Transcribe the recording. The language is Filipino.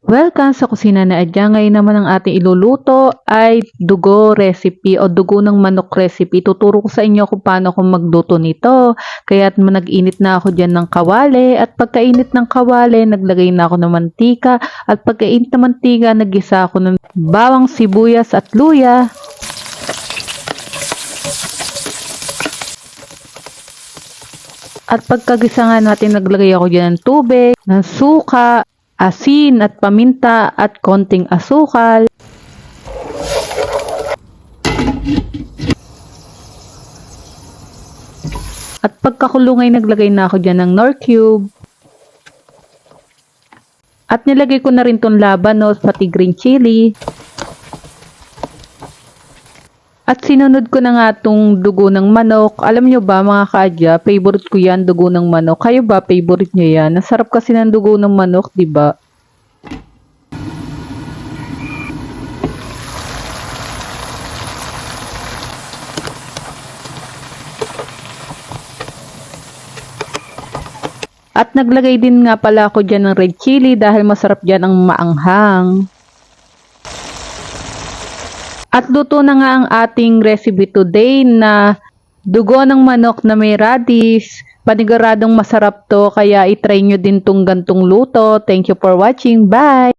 Welcome sa kusina na Adya. Ngayon naman ang ating iluluto ay dugo recipe o dugo ng manok recipe. Tuturo ko sa inyo kung paano ako magluto nito. Kaya nag-init na ako dyan ng kawali at pagkainit ng kawali, naglagay na ako ng mantika at pagkainit ng mantika, nagisa ako ng bawang sibuyas at luya. At pagkagisa nga natin, naglagay ako dyan ng tubig, ng suka, asin at paminta at konting asukal. At pagkakulong ay naglagay na ako dyan ng nor cube. At nilagay ko na rin tong labanos pati green chili. At sinunod ko na nga tong dugo ng manok. Alam nyo ba mga kaadya, favorite ko yan, dugo ng manok. Kayo ba, favorite nyo yan? Nasarap kasi ng dugo ng manok, di ba? At naglagay din nga pala ako dyan ng red chili dahil masarap dyan ang maanghang. At luto na nga ang ating recipe today na dugo ng manok na may radish. Paniguradong masarap to kaya itry nyo din tong gantong luto. Thank you for watching. Bye!